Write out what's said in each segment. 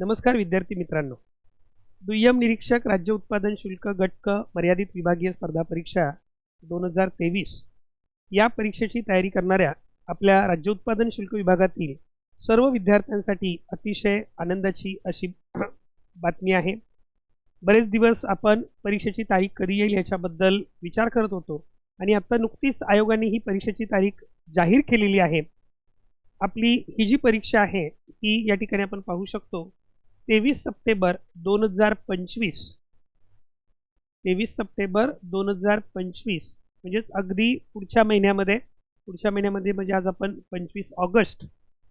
नमस्कार विद्यार्थी मित्रांनो. दुय्यम निरीक्षक राज्य उत्पादन शुल्क गटक मर्यादित विभागीय स्पर्धा परीक्षा दोन हजार तेवीस या परीक्षेची तयारी करणाऱ्या आपल्या राज्य उत्पादन शुल्क विभागातील सर्व विद्यार्थ्यांसाठी अतिशय आनंदाची अशी बातमी आहे. बरेच दिवस आपण परीक्षेची तारीख कधी येईल याच्याबद्दल विचार करत होतो आणि आत्ता नुकतीच आयोगाने ही परीक्षेची तारीख जाहीर केलेली आहे. आपली ही जी परीक्षा आहे ती या ठिकाणी आपण पाहू शकतो. तेवीस सप्टेंबर दोन हजार पंचवीस. तेवीस सप्टेंबर दोन हजार पंचवीस. म्हणजेच अगदी पुढच्या महिन्यामध्ये पुढच्या महिन्यामध्ये म्हणजे आज आपण पंचवीस ऑगस्ट.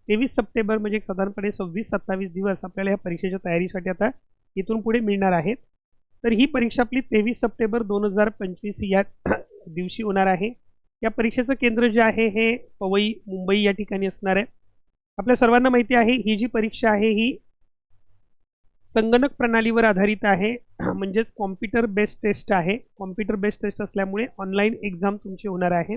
तेवीस सप्टेंबर म्हणजे साधारणपणे सव्वीस सत्तावीस दिवस आपल्याला या परीक्षेच्या तयारीसाठी आता इथून पुढे मिळणार आहेत. तर ही परीक्षा आपली तेवीस सप्टेंबर दोन हजार पंचवीस या दिवशी होणार आहे. या परीक्षेचं केंद्र जे आहे हे पवई मुंबई या ठिकाणी असणार आहे. आपल्या सर्वांना माहिती आहे ही जी परीक्षा आहे ही संगणक प्रणालीवर आधारित आहे. म्हणजेच कॉम्प्युटर बेस्ड टेस्ट आहे. कॉम्प्युटर बेस्ड टेस्ट असल्यामुळे ऑनलाईन एक्झाम तुमची होणार आहे.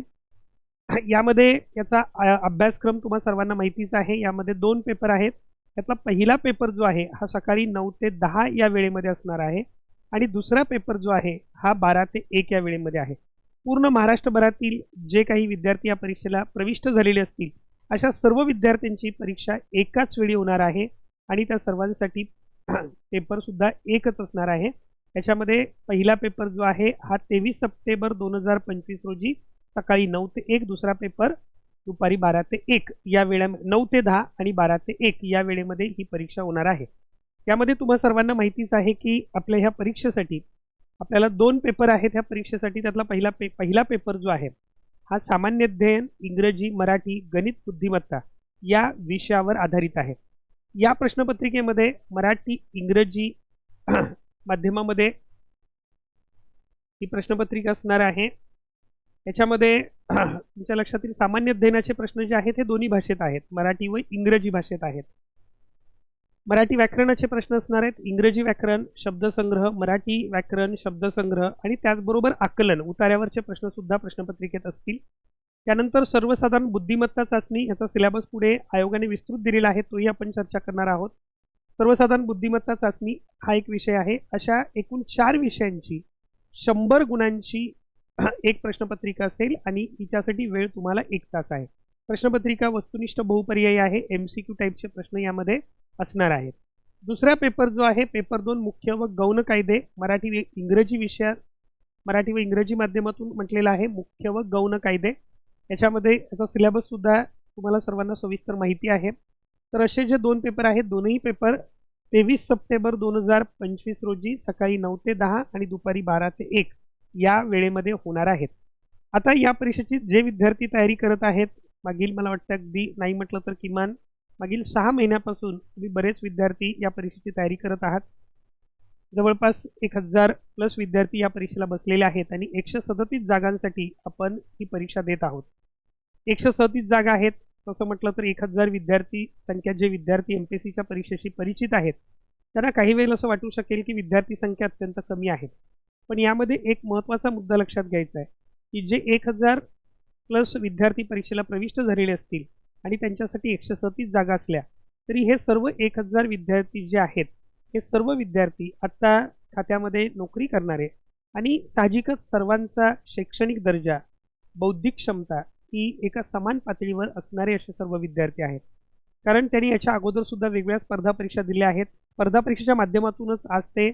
यामध्ये याचा अभ्यासक्रम तुम्हाला सर्वांना माहितीच आहे. यामध्ये दोन पेपर आहेत. त्यातला पहिला पेपर जो आहे हा सकाळी नऊ ते दहा या वेळेमध्ये असणार आहे. आणि दुसरा पेपर जो आहे हा बारा ते एक या वेळेमध्ये आहे. पूर्ण महाराष्ट्रभरातील जे काही विद्यार्थी या परीक्षेला प्रविष्ट झालेले असतील अशा सर्व विद्यार्थ्यांची परीक्षा एकाच वेळी होणार आहे. आणि त्या सर्वांसाठी पेपर सुद्धा एकच असणार आहे. याच्यामध्ये पहिला पेपर जो आहे हा तेवीस सप्टेंबर दोन हजार पंचवीस रोजी सकाळी नऊ ते एक दुसरा पेपर दुपारी बारा ते एक. या वेळा नऊ ते दहा आणि बारा ते एक या वेळेमध्ये ही परीक्षा होणार आहे. यामध्ये तुम्हा सर्वांना माहितीच आहे की आपल्या ह्या परीक्षेसाठी आपल्याला दोन पेपर आहेत ह्या परीक्षेसाठी त्यातला पहिला पे पहिला पेपर जो आहे हा सामान्य अध्ययन इंग्रजी मराठी गणित बुद्धिमत्ता या विषयावर आधारित आहे. या प्रश्नपत्रिकेमध्ये मराठी इंग्रजी माध्यमामध्ये ही प्रश्नपत्रिका असणार आहे. याच्यामध्ये तुमच्या लक्षातील सामान्य अध्ययनाचे प्रश्न जे आहेत हे दोन्ही भाषेत आहेत. मराठी व इंग्रजी भाषेत आहेत. मराठी व्याकरणाचे प्रश्न असणार आहेत. इंग्रजी व्याकरण शब्दसंग्रह मराठी व्याकरण शब्दसंग्रह आणि त्याचबरोबर आकलन उतार्यावरचे प्रश्नसुद्धा प्रश्नपत्रिकेत असतील. त्यानंतर सर्वसाधारण बुद्धिमत्ता चाचणी याचा सिलेबस पुढे आयोगाने विस्तृत दिलेला आहे तोही आपण चर्चा करणार आहोत. सर्वसाधारण बुद्धिमत्ता चाचणी हा एक विषय आहे. अशा एकूण चार विषयांची शंभर गुणांची एक प्रश्नपत्रिका असेल आणि हिच्यासाठी वेळ तुम्हाला एक तास आहे. प्रश्नपत्रिका वस्तुनिष्ठ बहुपर्यायी आहे एम सी क्यू टाईपचे प्रश्न यामध्ये असणार आहेत. दुसरा पेपर जो आहे पेपर दोन मुख्य व गौण कायदे मराठी इंग्रजी विषयात मराठी व इंग्रजी माध्यमातून म्हटलेला आहे मुख्य व गौण कायदे. याच्यामध्ये याचा सिलेबससुद्धा तुम्हाला सर्वांना सविस्तर माहिती आहे. तर असे जे दोन पेपर आहेत दोनही पेपर तेवीस सप्टेंबर दोन हजार पंचवीस रोजी सकाळी नऊ ते दहा आणि दुपारी बारा ते एक या वेळेमध्ये होणार आहेत. आता या परीक्षेची जे विद्यार्थी तयारी करत आहेत मागील मला वाटतं अगदी नाही म्हटलं तर किमान मागील सहा महिन्यापासून तुम्ही बरेच विद्यार्थी या परीक्षेची तयारी करत आहात. जवळपास एक हजार प्लस विद्यार्थी या परीक्षेला बसलेले आहेत आणि एकशे सदतीस जागांसाठी आपण ही परीक्षा देत आहोत. एकशे सदतीस जागा आहेत तसं म्हटलं तर एक हजार विद्यार्थी संख्या जे विद्यार्थी एम पी एस सीच्या परीक्षेशी परिचित आहेत त्यांना काही वेळेला असं वाटू शकेल की विद्यार्थी संख्या अत्यंत कमी आहे. पण यामध्ये एक महत्त्वाचा मुद्दा लक्षात घ्यायचा आहे की जे एक हजार प्लस विद्यार्थी परीक्षेला प्रविष्ट झालेले असतील आणि त्यांच्यासाठी एकशे सतीस जागा असल्या तरी हे सर्व एक हजार विद्यार्थी जे आहेत हे सर्व विद्यार्थी आत्ता खात्यामध्ये नोकरी करणारे आणि साहजिकच सर्वांचा शैक्षणिक दर्जा बौद्धिक क्षमता ही एका समान पातळीवर असणारे असे सर्व विद्यार्थी आहेत. कारण त्यांनी याच्या अगोदरसुद्धा वेगवेगळ्या स्पर्धा परीक्षा दिल्या आहेत. स्पर्धा परीक्षेच्या माध्यमातूनच आज ते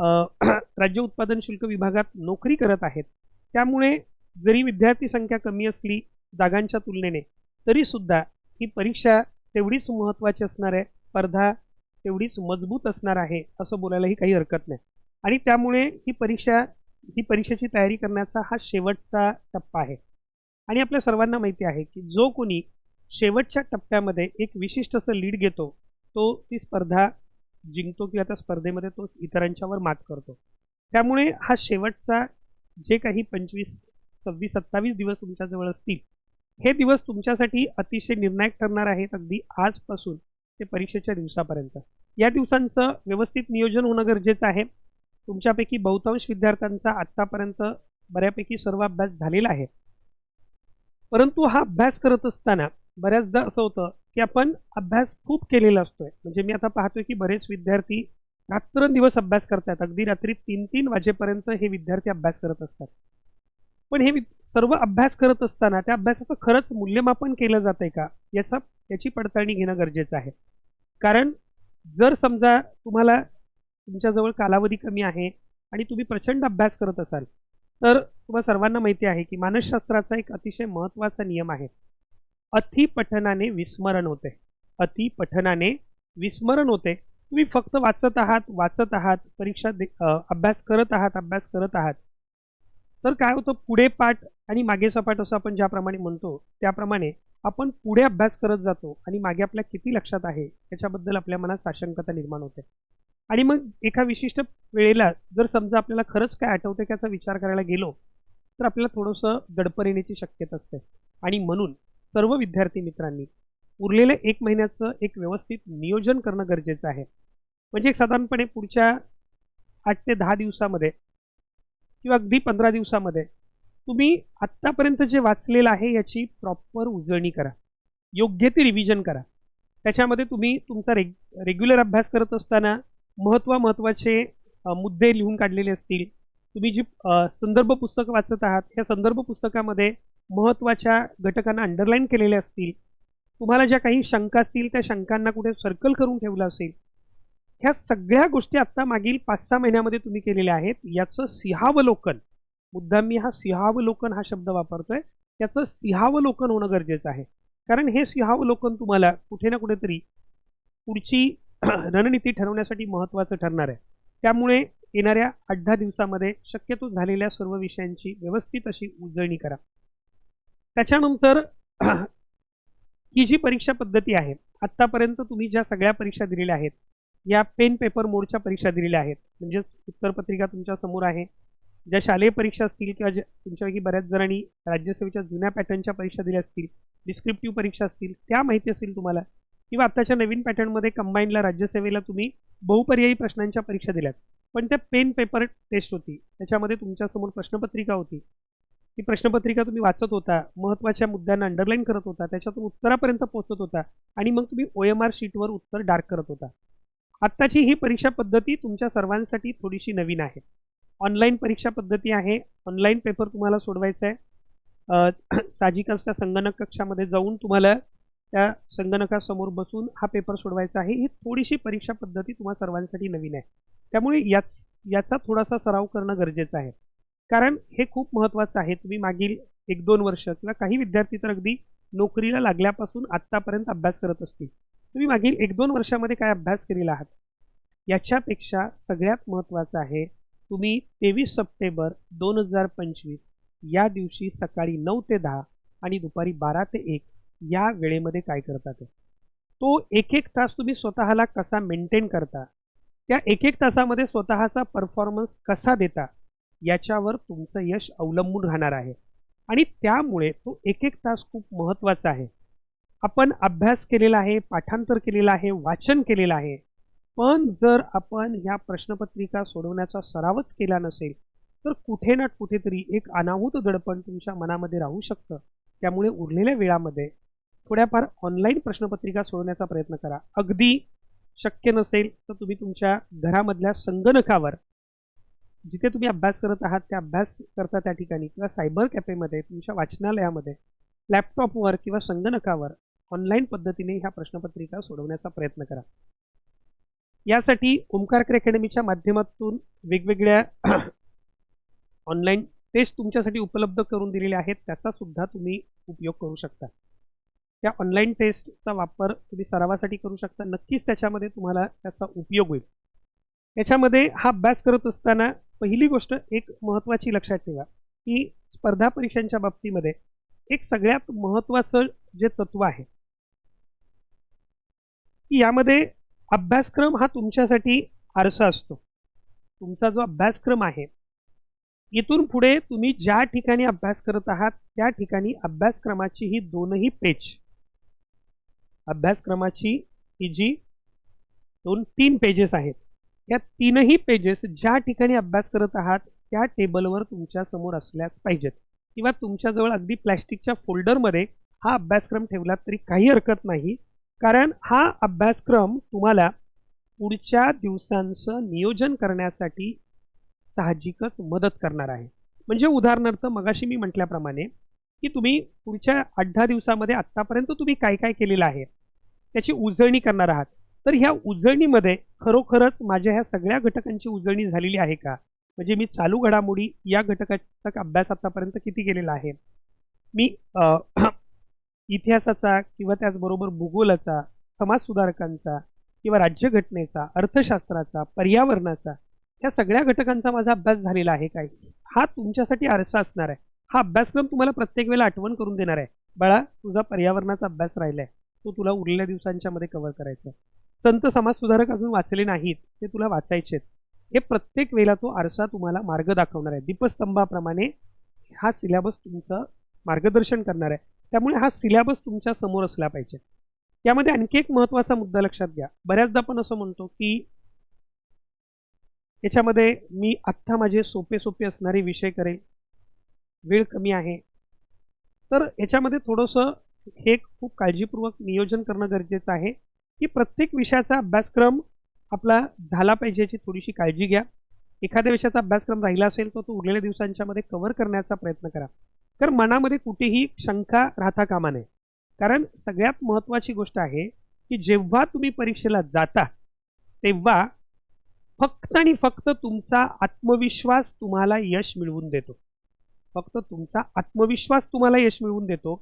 राज्य उत्पादन शुल्क विभागात नोकरी करत आहेत. त्यामुळे जरी विद्यार्थी संख्या कमी असली जागांच्या तुलनेने तरीसुद्धा ही परीक्षा तेवढीच महत्त्वाची असणार आहे. स्पर्धा तेवढीच मजबूत असणार आहे असं बोलायलाही काही हरकत नाही. आणि त्यामुळे ही परीक्षा ही परीक्षेची तयारी करण्याचा हा शेवटचा टप्पा आहे. आणि आपल्या सर्वांना माहिती आहे की जो कोणी शेवटच्या टप्प्यामध्ये एक विशिष्ट असं लीड घेतो तो ती स्पर्धा जिंकतो किंवा त्या स्पर्धेमध्ये तो इतरांच्यावर मात करतो. त्यामुळे हा शेवटचा जे काही पंचवीस सव्वीस सत्तावीस दिवस तुमच्याजवळ असतील हे दिवस तुमच्यासाठी अतिशय निर्णायक ठरणार आहेत. अगदी आजपासून ते परीक्षेच्या दिवसापर्यंत. या दिवसांचं व्यवस्थित नियोजन होणं गरजेचं आहे. तुमच्यापैकी बहुतांश विद्यार्थ्यांचा आत्तापर्यंत बऱ्यापैकी सर्व अभ्यास झालेला आहे. परंतु हा अभ्यास करत असताना बऱ्याचदा असं होतं की आपण अभ्यास खूप केलेला असतोय. म्हणजे मी आता पाहतोय की बरेच विद्यार्थी रात्रंदिवस अभ्यास करतात अगदी रात्री तीन तीन वाजेपर्यंत हे विद्यार्थी अभ्यास करत असतात. पण हे सर्व अभ्यास करत असताना त्या अभ्यासाचं खरंच मूल्यमापन केलं जातंय का? याचा याची पडताळणी घेणं गरजेचं आहे. कारण जर समजा तुम्हाला तुमच्याजवळ कालावधी कमी आहे आणि तुम्ही प्रचंड अभ्यास करत असाल तर तुम्हाला सर्वांना माहिती आहे की मानसशास्त्राचा एक अतिशय महत्त्वाचा नियम आहे. अतिपठनाने विस्मरण होते. अति पठनाने विस्मरण होते. तुम्ही फक्त वाचत आहात वाचत आहात परीक्षा दे अभ्यास करत आहात अभ्यास करत आहात. तर काय होतं पुढे पाठ आणि मागे सपाट असं आपण ज्याप्रमाणे म्हणतो त्याप्रमाणे आपण पुढे अभ्यास करत जातो आणि मागे आपल्या किती लक्षात आहे याच्याबद्दल आपल्या मनात साशंकता निर्माण होते. आणि मग एका विशिष्ट वेळेला जर समजा आपल्याला खरंच काय आठवतं त्याचा याचा विचार करायला गेलो तर आपल्याला थोडंसं दडपर येण्याची शक्यता असते. आणि म्हणून सर्व विद्यार्थी मित्रांनी उरलेलं एक महिन्याचं एक व्यवस्थित नियोजन करणं गरजेचं आहे. म्हणजे एक साधारणपणे पुढच्या आठ ते दहा दिवसामध्ये किंवा अगदी पंधरा दिवसामध्ये तुम्ही आत्तापर्यंत जे वाचलेलं आहे याची प्रॉपर उजळणी करा. योग्य ती रिव्हिजन करा. त्याच्यामध्ये तुम्ही तुमचा रेग रेग्युलर अभ्यास करत असताना महत्त्व महत्त्वाचे मुद्दे लिहून काढलेले असतील. तुम्ही जी संदर्भ पुस्तकं वाचत आहात ह्या संदर्भ पुस्तकामध्ये महत्त्वाच्या घटकांना अंडरलाईन केलेल्या असतील. तुम्हाला ज्या काही शंका असतील त्या शंकांना कुठे सर्कल करून ठेवलं असेल ह्या सगळ्या गोष्टी आत्ता मागील पाच सहा महिन्यामध्ये तुम्ही केलेल्या आहेत. याचं सिंहावलोकन मुद्दाम मी हा सिंहावलोकन हा शब्द वापरतोय त्याचं सिंहावलोकन होणं गरजेचं आहे. कारण हे सिंहावलोकन तुम्हाला कुठे ना कुठेतरी पुढची रणनीती ठरवण्यासाठी महत्त्वाचं ठरणार आहे. त्यामुळे येणाऱ्या आठ दहा दिवसामध्ये शक्यतो झालेल्या सर्व विषयांची व्यवस्थित अशी उजळणी करा. त्याच्यानंतर ही जी परीक्षा पद्धती आहे आत्तापर्यंत तुम्ही ज्या सगळ्या परीक्षा दिलेल्या आहेत या पेन पेपर मोडच्या परीक्षा दिलेल्या आहेत. म्हणजेच उत्तरपत्रिका तुमच्यासमोर आहे. ज्या शालेय परीक्षा असतील किंवा ज्या तुमच्यापैकी बऱ्याच जणांनी राज्यसेवेच्या जुन्या पॅटर्नच्या परीक्षा दिल्या असतील डिस्क्रिप्टिव्ह परीक्षा असतील त्या माहिती असतील तुम्हाला किंवा आत्ताच्या नवीन पॅटर्नमध्ये कंबाईनला राज्यसेवेला तुम्ही बहुपर्यायी प्रश्नांच्या परीक्षा दिल्यात. पण त्या पेन पेपर टेस्ट होती. त्याच्यामध्ये तुमच्यासमोर प्रश्नपत्रिका होती. ती प्रश्नपत्रिका तुम्ही वाचत होता महत्त्वाच्या मुद्द्यांना अंडरलाईन करत होता त्याच्यातून उत्तरापर्यंत पोहोचत होता आणि मग तुम्ही ओ एम आर शीटवर उत्तर डार्क करत होता. आत्ताची ही परीक्षा पद्धती तुमच्या सर्वांसाठी थोडीशी नवीन आहे. ऑनलाईन परीक्षा पद्धती आहे. ऑनलाईन पेपर तुम्हाला सोडवायचा आहे. अ, संगणक कक्षामध्ये जाऊन तुम्हाला त्या संगणकासमोर बसून हा पेपर सोडवायचा आहे. ही थोडीशी परीक्षा पद्धती तुम्हा सर्वांसाठी नवीन आहे. त्यामुळे याच याचा थोडासा सराव करणं गरजेचं आहे. कारण हे खूप महत्त्वाचं आहे. तुम्ही मागील एक दोन वर्ष किंवा काही विद्यार्थी तर अगदी नोकरीला लागल्यापासून आत्तापर्यंत अभ्यास करत असतील. तुम्ही मागील एक दोन वर्षामध्ये काय अभ्यास केलेला आहात? याच्यापेक्षा सगळ्यात महत्त्वाचं आहे तुम्ही तेवीस सप्टेंबर दोन हजार पंचवीस या दिवशी सकाळी नऊ ते दहा आणि दुपारी बारा ते एक या वेळेमध्ये काय करता ते? तो एक एक तास तुम्ही स्वतःला कसा मेंटेन करता? त्या एक एक तासामध्ये स्वतःचा परफॉर्मन्स कसा देता? याच्यावर तुमचं यश अवलंबून राहणार आहे. आणि त्यामुळे तो एक एक तास खूप महत्त्वाचा आहे. आपण अभ्यास केलेला आहे पाठांतर केलेलं आहे वाचन केलेलं आहे. पण जर आपण ह्या प्रश्नपत्रिका सोडवण्याचा सरावच केला नसेल तर कुठे ना कुठेतरी एक अनाहूत दडपण तुमच्या मनामध्ये राहू शकतं. त्यामुळे उरलेल्या वेळामध्ये थोड्याफार ऑनलाईन प्रश्नपत्रिका सोडवण्याचा प्रयत्न करा. अगदी शक्य नसेल तर तुम्ही तुमच्या घरामधल्या संगणकावर जिथे तुम्ही अभ्यास करत आहात त्या अभ्यास करता त्या ठिकाणी किंवा सायबर कॅफेमध्ये तुमच्या वाचनालयामध्ये लॅपटॉपवर किंवा संगणकावर ऑनलाईन पद्धतीने ह्या प्रश्नपत्रिका सोडवण्याचा प्रयत्न करा. यासाठी ओमकार अकॅडमीच्या माध्यमातून वेगवेगळ्या ऑनलाईन टेस्ट तुमच्यासाठी उपलब्ध करून दिलेले आहेत त्याचा सुद्धा तुम्ही उपयोग करू शकता. त्या ऑनलाईन टेस्टचा वापर तुम्ही सरावासाठी करू शकता. नक्कीच त्याच्यामध्ये तुम्हाला त्याचा उपयोग होईल. याच्यामध्ये हा अभ्यास करत असताना पहिली गोष्ट एक महत्त्वाची लक्षात ठेवा की स्पर्धा परीक्षांच्या बाबतीमध्ये एक सगळ्यात महत्त्वाचं जे तत्व आहे की यामध्ये अभ्यासक्रम हा तुमच्यासाठी आरसा असतो. तुमचा जो अभ्यासक्रम आहे इथून पुढे तुम्ही ज्या ठिकाणी अभ्यास करत आहात त्या ठिकाणी अभ्यासक्रमाची ही दोनही पेज. अभ्यासक्रमाची ही जी दोन तीन पेजेस आहेत या तीनही पेजेस ज्या ठिकाणी अभ्यास करत आहात त्या टेबलवर तुमच्यासमोर असल्याच पाहिजेत. किंवा तुमच्याजवळ अगदी प्लॅस्टिकच्या फोल्डरमध्ये हा अभ्यासक्रम ठेवलात तरी काही हरकत नाही. कारण हा अभ्यासक्रम तुम्हाला पुढच्या दिवसांचं नियोजन करण्यासाठी साहजिकच मदत करणार आहे. म्हणजे उदाहरणार्थ मगाशी मी म्हटल्याप्रमाणे की तुम्ही पुढच्या आठ दहा दिवसामध्ये आत्तापर्यंत तुम्ही काय काय केलेलं आहे त्याची उजळणी करणार आहात. तर ह्या उजळणीमध्ये खरोखरच माझ्या ह्या सगळ्या घटकांची उजळणी झालेली आहे का? म्हणजे मी चालू घडामोडी या घटकाचा अभ्यास आत्तापर्यंत किती केलेला आहे? मी इतिहासाचा किंवा त्याचबरोबर भूगोलाचा समाजसुधारकांचा किंवा राज्यघटनेचा अर्थशास्त्राचा पर्यावरणाचा ह्या सगळ्या घटकांचा माझा अभ्यास झालेला आहे काय? हा तुमच्यासाठी आरसा असणार आहे. हा अभ्यासक्रम तुम्हाला प्रत्येक वेळेला आठवण करून देणार आहे. बाळा तुझा पर्यावरणाचा अभ्यास राहिला आहे तो तुला उरलेल्या दिवसांच्या मध्ये कव्हर करायचा आहे. संत समाजसुधारक अजून वाचले नाहीत ते तुला वाचायचे हे प्रत्येक वेळेला तो आरसा तुम्हाला मार्ग दाखवणार आहे. दीपस्तंभाप्रमाणे हा सिलेबस तुमचं मार्गदर्शन करणार आहे. त्यामुळे हा सिलेबस तुमच्यासमोर असला पाहिजे. यामध्ये आणखी एक महत्त्वाचा मुद्दा लक्षात घ्या. बऱ्याचदा आपण असं म्हणतो की याच्यामध्ये मी आत्ता माझे सोपे सोपे असणारे विषय करेल वेळ कमी आहे. तर याच्यामध्ये थोडंसं हे खूप काळजीपूर्वक नियोजन करणं गरजेचं आहे. की प्रत्येक विषयाचा अभ्यासक्रम आपला झाला पाहिजे याची थोडीशी काळजी घ्या. एखाद्या विषयाचा अभ्यासक्रम राहिला असेल तर तो उरलेल्या दिवसांच्या मध्ये कव्हर करण्याचा प्रयत्न करा. तर मनामध्ये कुठेही शंका राहता कामा नये. कारण सगळ्यात महत्त्वाची गोष्ट आहे की जेव्हा तुम्ही परीक्षेला जाता तेव्हा फक्त आणि फक्त तुमचा आत्मविश्वास तुम्हाला यश मिळवून देतो. फक्त तुमचा आत्मविश्वास तुम्हाला यश मिळवून देतो.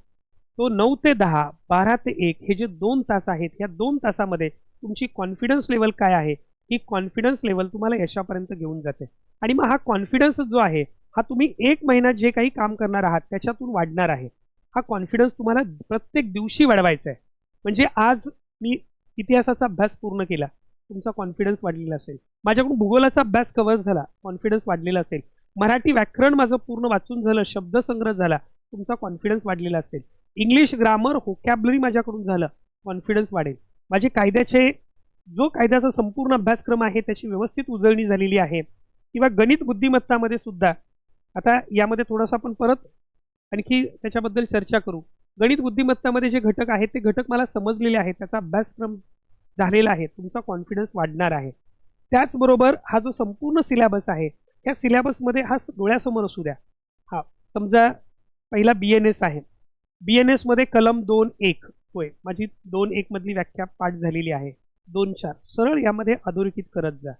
तो नऊ ते दहा बारा ते एक हे जे दोन तास आहेत ह्या दोन तासामध्ये तुमची कॉन्फिडन्स लेवल काय आहे? ही कॉन्फिडन्स लेवल तुम्हाला यशापर्यंत घेऊन जाते. आणि मग हा कॉन्फिडन्स जो आहे हा तुम्ही एक महिना जे काही काम करणार आहात त्याच्यातून वाढणार आहे. हा कॉन्फिडन्स तुम्हाला प्रत्येक दिवशी वाढवायचा आहे. म्हणजे आज मी इतिहासाचा अभ्यास पूर्ण केला तुमचा कॉन्फिडन्स वाढलेला असेल. माझ्याकडून भूगोलाचा अभ्यास कव्हर झाला कॉन्फिडन्स वाढलेला असेल. मराठी व्याकरण माझं पूर्ण वाचून झालं शब्दसंग्रह झाला तुमचा कॉन्फिडन्स वाढलेला असेल. इंग्लिश ग्रामर होकॅबलरी माझ्याकडून झालं कॉन्फिडन्स वाढेल. माझे कायद्याचे जो कायद्याचा संपूर्ण अभ्यासक्रम आहे त्याची व्यवस्थित उजळणी झालेली आहे. किंवा गणित बुद्धिमत्तामध्ये सुद्धा आता यामध्ये थोडंसं आपण परत आणखी त्याच्याबद्दल चर्चा करू. गणित बुद्धिमत्तामध्ये जे घटक आहेत ते घटक मला समजलेले आहेत. त्याचा अभ्यासक्रम झालेला आहे. तुमचा कॉन्फिडन्स वाढणार आहे. त्याचबरोबर हा जो संपूर्ण सिलॅबस आहे त्या सिलॅबसमध्ये हा डोळ्यासमोर असू द्या. हा समजा पहिला बी एन एस आहे. बी एन एसमध्ये कलम दोन एक होय माझी दोन एक मधली व्याख्या पाठ झालेली आहे. दोन चार सरळ यामध्ये अधोरेखित करत जा.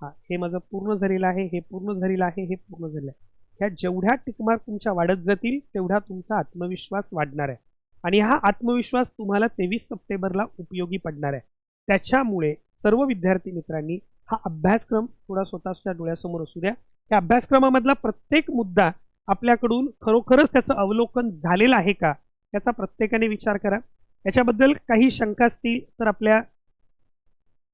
हा हे माझं पूर्ण झालेलं आहे हे पूर्ण झालेलं आहे हे पूर्ण झालेलं आहे. ह्या जेवढ्या टिकमार्क तुमच्या वाढत जातील तेवढा तुमचा आत्मविश्वास वाढणार आहे. आणि हा आत्मविश्वास तुम्हाला तेवीस सप्टेंबरला उपयोगी पडणार आहे. त्याच्यामुळे सर्व विद्यार्थी मित्रांनी हा अभ्यासक्रम थोडा स्वतःच्या डोळ्यासमोर असू द्या. त्या अभ्यासक्रमामधला प्रत्येक मुद्दा आपल्याकडून खरोखरच त्याचं अवलोकन झालेलं आहे का याचा प्रत्येकाने विचार करा. याच्याबद्दल काही शंका असतील तर आपल्या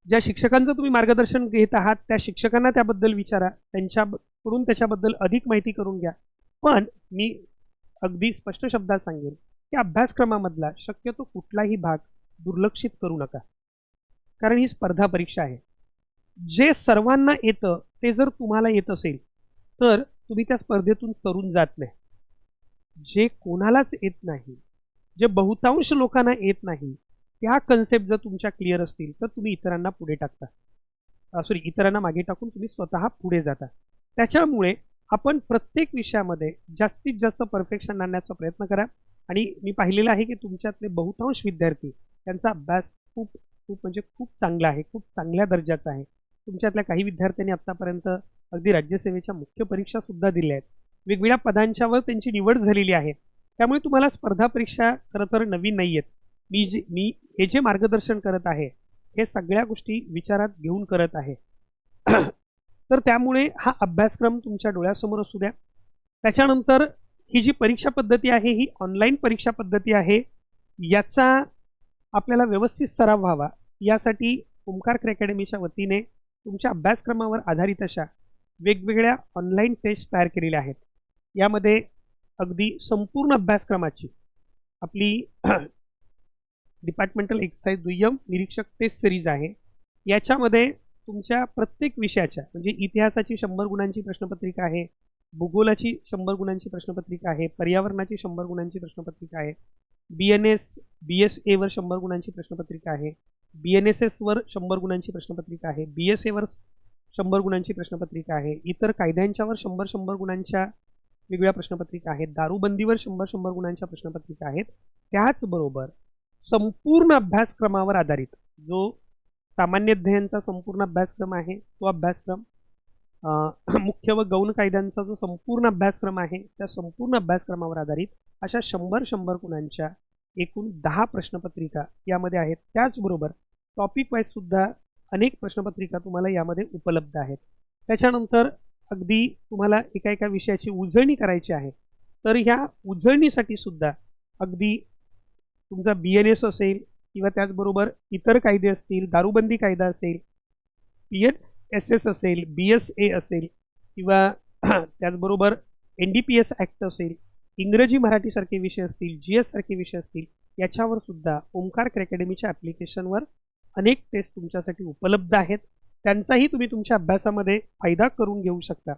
ज्या शिक्षकांचं तुम्ही मार्गदर्शन घेत आहात त्या शिक्षकांना त्याबद्दल विचारा. त्यांच्याकडून त्याच्याबद्दल अधिक माहिती करून घ्या. पण मी अगदी स्पष्ट शब्दात सांगेन की अभ्यासक्रमामधला शक्यतो कुठलाही भाग दुर्लक्षित करू नका. कारण ही स्पर्धा परीक्षा आहे. जे सर्वांना येतं ते जर तुम्हाला येत असेल तर तुम्ही त्या स्पर्धेतून तरून जात नाही. जे कोणालाच येत नाही जे बहुतांश लोकांना येत नाही त्या कन्सेप्ट जर तुमच्या क्लिअर असतील तर तुम्ही इतरांना पुढे टाकता. सॉरी इतरांना मागे टाकून तुम्ही स्वतः पुढे जाता. त्याच्यामुळे आपण प्रत्येक विषयामध्ये जास्तीत जास्त परफेक्शन आणण्याचा प्रयत्न करा. आणि मी पाहिलेलं आहे की तुमच्यातले बहुतांश विद्यार्थी त्यांचा अभ्यास खूप खूप म्हणजे खूप चांगला आहे खूप चांगल्या दर्जाचा आहे. तुमच्यातल्या काही विद्यार्थ्यांनी आत्तापर्यंत अगदी राज्यसेवेच्या मुख्य परीक्षासुद्धा दिल्या आहेत. वेगवेगळ्या पदांच्यावर त्यांची निवड झालेली आहे. त्यामुळे तुम्हाला स्पर्धा परीक्षा खरं तर नवीन नाही आहेत मी जे मी हे जे मार्गदर्शन करत आहे हे सगळ्या गोष्टी विचारात घेऊन करत आहे. तर त्यामुळे हा अभ्यासक्रम तुमच्या डोळ्यासमोर असू द्या. त्याच्यानंतर ही जी परीक्षा पद्धती आहे ही ऑनलाईन परीक्षा पद्धती आहे याचा आपल्याला व्यवस्थित सराव व्हावा. यासाठी ओमकार अकॅडमीच्या वतीने तुमच्या अभ्यासक्रमावर आधारित अशा वेगवेगळ्या ऑनलाईन टेस्ट तयार केलेल्या आहेत. यामध्ये अगदी संपूर्ण अभ्यासक्रमाची आपली डिपार्टमेंटल एक्सरसाइज दुय्यम निरीक्षक टेस्ट सिरीज आहे. याच्यामध्ये तुमच्या प्रत्येक विषयाच्या म्हणजे इतिहासाची शंभर गुणांची प्रश्नपत्रिका आहे भूगोलाची शंभर गुणांची प्रश्नपत्रिका आहे पर्यावरणाची शंभर गुणांची प्रश्नपत्रिका आहे B N S B S ever शंभर गुणांची प्रश्नपत्रिका आहे बी एन एस एसवर शंभर गुणांची प्रश्नपत्रिका आहे बी एस एवर शंभर गुणांची प्रश्नपत्रिका आहे इतर कायद्यांच्यावर शंभर शंभर गुणांच्या वेगवेगळ्या प्रश्नपत्रिका आहेत दारूबंदीवर शंभर शंभर गुणांच्या प्रश्नपत्रिका आहेत त्याचबरोबर संपूर्ण अभ्यासक्रमावर आधारित. जो सामान्य अध्ययनचा संपूर्ण अभ्यासक्रम आहे तो अभ्यासक्रम मुख्य व गौण कायद्यांचा जो संपूर्ण अभ्यासक्रम आहे त्या संपूर्ण अभ्यासक्रमावर आधारित अशा शंभर शंभर गुणांच्या एकूण दहा प्रश्नपत्रिका यामध्ये आहेत. त्याचबरोबर टॉपिक वाईजसुद्धा अनेक प्रश्नपत्रिका तुम्हाला यामध्ये उपलब्ध आहेत. त्याच्यानंतर अगदी तुम्हाला एका एका विषयाची उजळणी करायची आहे तर ह्या उजळणीसाठी सुद्धा अगदी तुमचा बी एन एस असेल किंवा त्याचबरोबर इतर कायदे असतील दारूबंदी कायदा असेल पी एच एस एस असेल बी एस ए असेल किंवा त्याचबरोबर N D P S act असेल इंग्रजी मराठीसारखे विषय असतील जी एस सारखे विषय असतील याच्यावर सुद्धा ओंकार अकॅडमीच्या ॲप्लिकेशनवर अनेक टेस्ट तुमच्यासाठी उपलब्ध आहेत. त्यांचाही तुम्ही तुमच्या अभ्यासामध्ये फायदा करून घेऊ शकता.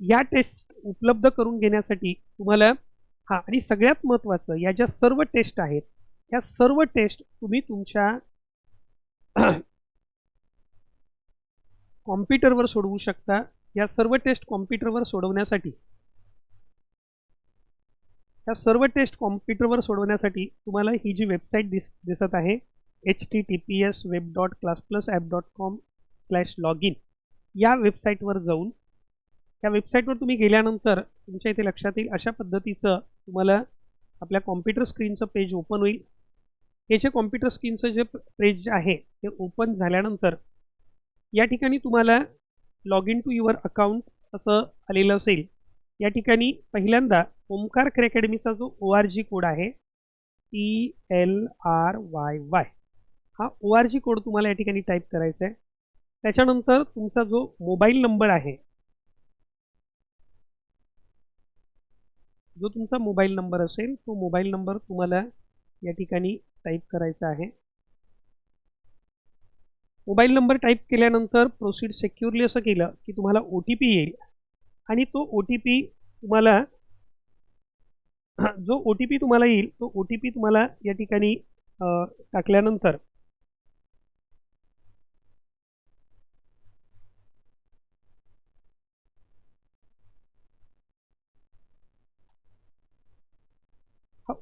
या टेस्ट उपलब्ध करून घेण्यासाठी तुम्हाला हा आणि सगळ्यात महत्त्वाचं या ज्या सर्व टेस्ट आहेत या सर्व टेस्ट तुम्ही तुमच्या कॉम्प्युटरवर सोडवू शकता. या सर्व टेस्ट कॉम्प्युटरवर सोडवण्यासाठी या सर्व टेस्ट कॉम्प्युटरवर सोडवण्यासाठी तुम्हाला ही जी वेबसाईट दिस दिसत आहे H T T P S web dot class plus app dot com slash log in या वेबसाईटवर जाऊन त्या वेबसाईटवर तुम्ही गेल्यानंतर तुमच्या इथे लक्षात येईल अशा पद्धतीचं तुम्हाला आपल्या कॉम्प्युटर स्क्रीनचं पेज ओपन होईल. हे जे कॉम्प्युटर स्क्रीनचं जे पेज आहे ते ओपन झाल्यानंतर या ठिकाणी तुम्हाला log in to your account असं आलेलं असेल. या ठिकाणी पहिल्यांदा ओमकार खेर अकॅडमीचा जो ओ आर जी कोड आहे E L R Y Y हा ओ आर जी कोड तुम्हाला या ठिकाणी टाईप करायचा आहे. त्याच्यानंतर तुमचा जो मोबाईल नंबर आहे जो तुमचा मोबाईल नंबर असेल तो मोबाईल नंबर तुम्हाला या ठिकाणी टाईप करायचा आहे. मोबाईल नंबर टाईप केल्यानंतर प्रोसीड सेक्युरली असं केलं की तुम्हाला ओ टी पी येईल. आणि तो ओ टी पी तुम्हाला जो ओ टी पी तुम्हाला येईल तो ओ टी पी तुम्हाला या ठिकाणी टाकल्यानंतर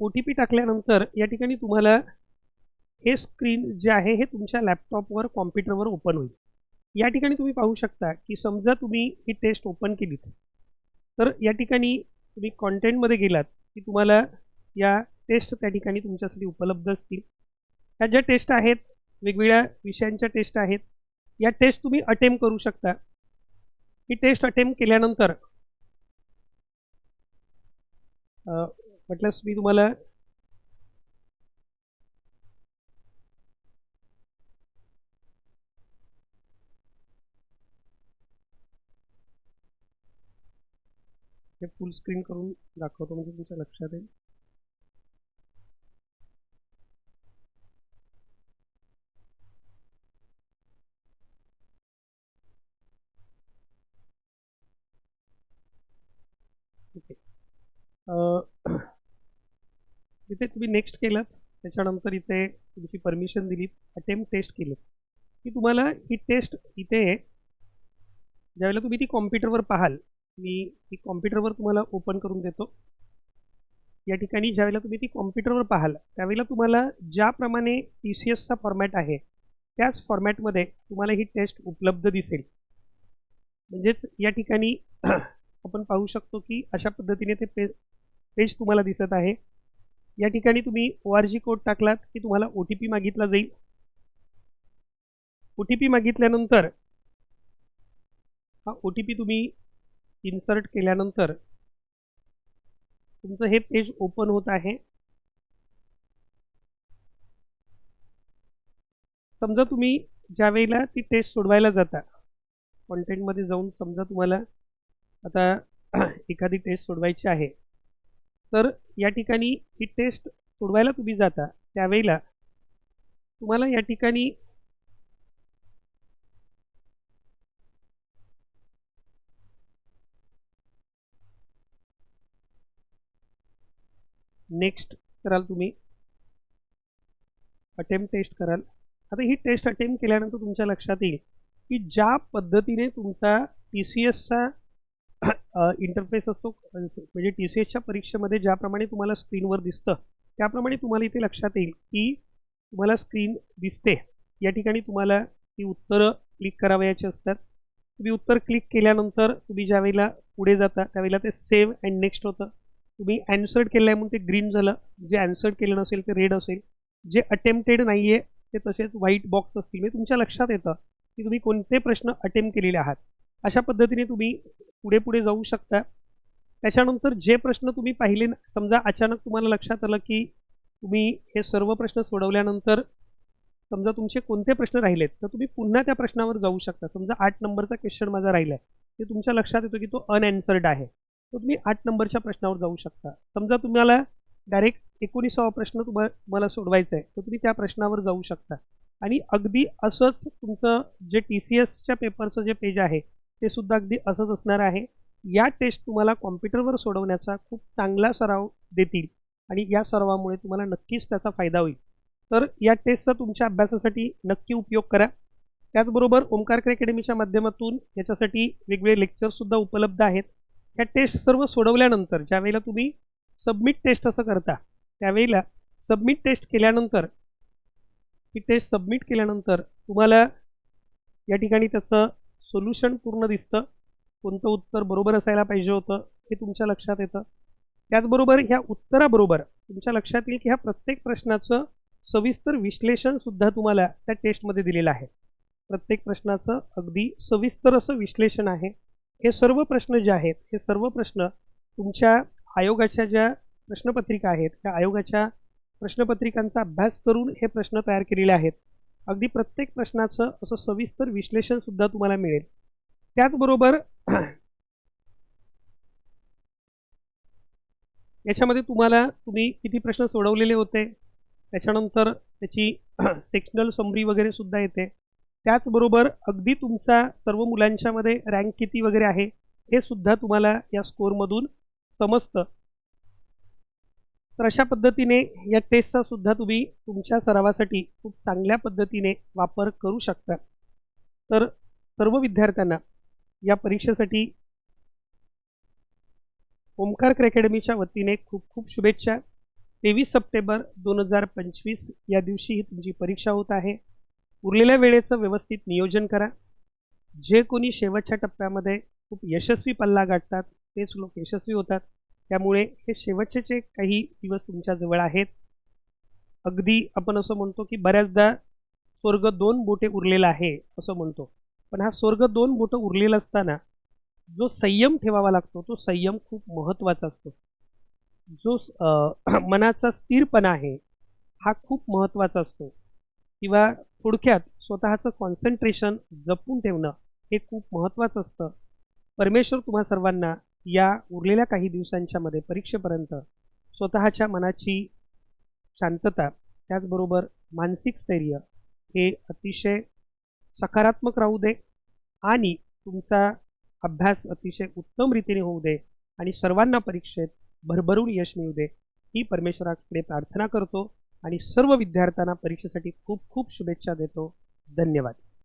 ओ टी पी टाकल्यानंतर या ठिकाणी तुम्हाला हे स्क्रीन जे आहे हे तुमच्या लॅपटॉपवर कॉम्प्युटरवर ओपन होईल. या ठिकाणी तुम्ही पाहू शकता की समजा तुम्ही ही टेस्ट ओपन केलीत तर या ठिकाणी तुम्ही कॉन्टेंटमध्ये गेलात की तुम्हाला या टेस्ट त्या ठिकाणी तुमच्यासाठी उपलब्ध असतील. ह्या ज्या टेस्ट आहेत वेगवेगळ्या विषयांच्या टेस्ट आहेत या टेस्ट तुम्ही अटेम्प्ट करू शकता. ही टेस्ट अटेम्प्ट केल्यानंतर म्हटल्यास मी तुम्हाला हे फुल स्क्रीन करून दाखवतो म्हणजे तुमच्या लक्षात येईल. ठीक आहे तिथे तुम्ही नेक्स्ट केलं त्याच्यानंतर इथे तुमची परमिशन दिली अटेम्प्ट टेस्ट केली की तुम्हाला ही टेस्ट इथे ज्यावेळेला तुम्ही ती कॉम्प्युटरवर पाहाल मी ती कॉम्प्युटरवर तुम्हाला ओपन करून देतो. या ठिकाणी ज्यावेळेला तुम्ही ती कॉम्प्युटरवर पाहाल त्यावेळेला तुम्हाला ज्याप्रमाणे टी सी एसचा फॉर्मॅट आहे त्याच फॉर्मॅटमध्ये तुम्हाला ही टेस्ट उपलब्ध दिसेल. म्हणजेच या ठिकाणी आपण पाहू शकतो की अशा पद्धतीने ते पे पेज तुम्हाला दिसत आहे. या ठिकाणी तुम्ही ओ आर जी कोड टाकलात की तुम्हाला ओ टी पी मागितला जाईल. ओ टी पी मागितल्यानंतर हा ओ टी पी तुम्ही इन्सर्ट केल्यानंतर तुमचं हे पेज ओपन होत आहे. समजा तुम्ही ज्या वेळेला ती टेस्ट सोडवायला जाता कॉन्टेंटमध्ये जाऊन समजा तुम्हाला आता एखादी टेस्ट सोडवायची आहे. तर या ठिकाणी ही टेस्ट सोडवायला तुम्ही जाता. त्यावेळेला तुम्हाला या ठिकाणी नेक्स्ट कराल तुम्ही. अटेम्प्ट टेस्ट कराल. आता ही टेस्ट अटेम्प्ट केल्यानंतर तुमच्या लक्षात येईल की ज्या पद्धतीने तुमचा टी सी एसचा इंटरफेस असतो. म्हणजे टी सी एसच्या परीक्षेमध्ये ज्याप्रमाणे तुम्हाला स्क्रीनवर दिसतं त्याप्रमाणे तुम्हाला इथे लक्षात येईल की तुम्हाला स्क्रीन दिसते. या ठिकाणी तुम्हाला ती उत्तरं क्लिक करावयाची असतात. तुम्ही उत्तर क्लिक केल्यानंतर तुम्ही ज्यावेळेला पुढे जाता त्यावेळेला ते सेव्ह अँड नेक्स्ट होतं. तुम्ही ॲन्सर्ड केलं आहे म्हणून ते ग्रीन झालं. जे ॲन्सर्ड केलं नसेल ते रेड असेल. जे अटेम्प्टेड नाही आहे ते तसेच व्हाईट बॉक्स असतील. म्हणजे तुमच्या लक्षात येतं की तुम्ही कोणते प्रश्न अटेम्प्ट केलेले आहात. अशा पद्धतीने तुम्ही पुढे पुढे जाऊ शकता. त्याच्यानंतर जे प्रश्न तुम्ही पाहिले समजा अचानक तुम्हाला लक्षात आलं की तुम्ही हे सर्व प्रश्न सोडवल्यानंतर समजा तुमचे कोणते प्रश्न राहिलेत तर तुम्ही पुन्हा त्या प्रश्नावर जाऊ शकता. समजा आठ नंबरचा क्वेश्चन माझा राहिला आहे ते तुमच्या लक्षात येतो की तो अनअन्सर्ड आहे. तर तुम्ही आठ नंबरच्या प्रश्नावर जाऊ शकता. समजा तुम्हाला डायरेक्ट एकोणीसावा प्रश्न तुम्हाला तुम्हाला सोडवायचा आहे तर तुम्ही त्या प्रश्नावर जाऊ शकता. आणि अगदी असंच तुमचं जे टी सी एसच्या पेपरचं जे पेज आहे ते सुद्धा अगदी असंच असणार आहे. या टेस्ट तुम्हाला कॉम्प्युटरवर सोडवण्याचा खूप चांगला सराव देतील आणि या सरावामुळे तुम्हाला नक्कीच त्याचा फायदा होईल. तर या टेस्टचा तुमच्या अभ्यासासाठी नक्की उपयोग करा. त्याचबरोबर ओमकार अकॅडमीच्या माध्यमातून याच्यासाठी वेगवेगळे लेक्चरसुद्धा उपलब्ध आहेत. ह्या टेस्ट सर्व सोडवल्यानंतर ज्यावेळेला तुम्ही सबमिट टेस्ट असं करता त्यावेळेला सबमिट टेस्ट केल्यानंतर ही टेस्ट सबमिट केल्यानंतर तुम्हाला या ठिकाणी त्याचं सोल्युशन पूर्ण दिसतं. कोणतं उत्तर बरोबर असायला पाहिजे होतं हे तुमच्या लक्षात येतं. त्याचबरोबर ह्या उत्तराबरोबर तुमच्या लक्षात येईल की ह्या प्रत्येक प्रश्नाचं सविस्तर विश्लेषणसुद्धा तुम्हाला त्या टेस्टमध्ये दिलेलं आहे. प्रत्येक प्रश्नाचं अगदी सविस्तर असं विश्लेषण आहे. हे सर्व प्रश्न जे आहेत हे सर्व प्रश्न तुमच्या आयोगाच्या ज्या प्रश्नपत्रिका आहेत त्या आयोगाच्या प्रश्नपत्रिकांचा अभ्यास करून हे प्रश्न तयार केलेले आहेत. अगदी प्रत्येक प्रश्नाचं असं सविस्तर विश्लेषण सुद्धा तुम्हाला मिळेल. त्याचबरोबर याच्यामध्ये तुम्हाला तुम्ही किती प्रश्न सोडवलेले होते त्याच्यानंतर त्याची सेक्शनल समरी वगैरे सुद्धा येते. त्याचबरोबर अगदी तुमचा सर्व मुलांच्यामध्ये रँक किती वगैरे आहे हे सुद्धा तुम्हाला या स्कोअरमधून समजतं. तर अशा पद्धतीने या टेस्टचा सुद्धा तुम्ही तुमच्या सरावासाठी खूप चांगल्या पद्धतीने वापर करू शकता. तर सर्व विद्यार्थ्यांना या परीक्षेसाठी ओमकार अकॅडमीच्या वतीने खूप खूप शुभेच्छा. तेवीस सप्टेंबर दोन हजार पंचवीस या दिवशी ही तुमची परीक्षा होत आहे. उरलेल्या वेळेचं व्यवस्थित नियोजन करा. जे कोणी शेवटच्या टप्प्यामध्ये खूप यशस्वी पल्ला गाठतात तेच लोक यशस्वी होतात. त्यामुळे हे शेवटचे जे काही दिवस तुमच्याजवळ आहेत अगदी आपण असं म्हणतो की बऱ्याचदा स्वर्ग दोन बोटे उरलेला आहे असं म्हणतो. पण हा स्वर्ग दोन बोटं उरलेला असताना जो संयम ठेवावा लागतो तो संयम खूप महत्त्वाचा असतो. जो मनाचा स्थिरपणा आहे हा खूप महत्त्वाचा असतो. किंवा थोडक्यात स्वतःचं कॉन्सन्ट्रेशन जपून ठेवणं हे खूप महत्त्वाचं असतं. परमेश्वर तुम्हा सर्वांना या उरलेल्या काही दिवसांच्यामध्ये परीक्षेपर्यंत स्वतःच्या मनाची शांतता त्याचबरोबर मानसिक स्थैर्य हे अतिशय सकारात्मक राहू दे आणि तुमचा अभ्यास अतिशय उत्तम रीतीने होऊ दे आणि सर्वांना परीक्षेत भरभरून यश मिळू दे ही परमेश्वराकडे प्रार्थना करतो आणि सर्व विद्यार्थ्यांना परीक्षेसाठी खूप खूप शुभेच्छा देतो. धन्यवाद.